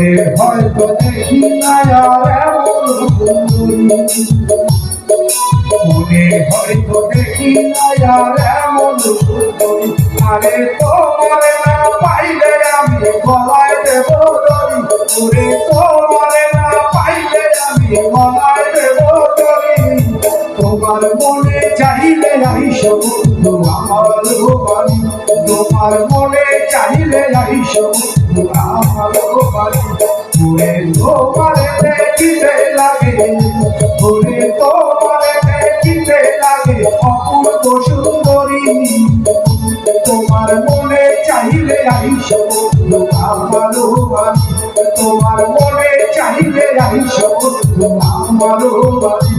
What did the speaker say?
মনে হয়তো দেখি না মনে হয়তো দেখি না এমন আরে তোমার না পাইলে আমি গলায় দেব ওরে তোমার না পাইলে আমি গলায় দেব তোমার মনে চাইলে আইস বন্ধু আমার বাড়ি তোমার মনে চাইলে আইস বন্ধু আমার বাড়ি ওরে তোমার দেখিতে লাগে ওরে তোমার দেখিতে লাগে অপূর্ব মনে চাইলে আইস বন্ধু আমার বাড়ি তোমার চাইলে আইস বন্ধু বাড়ি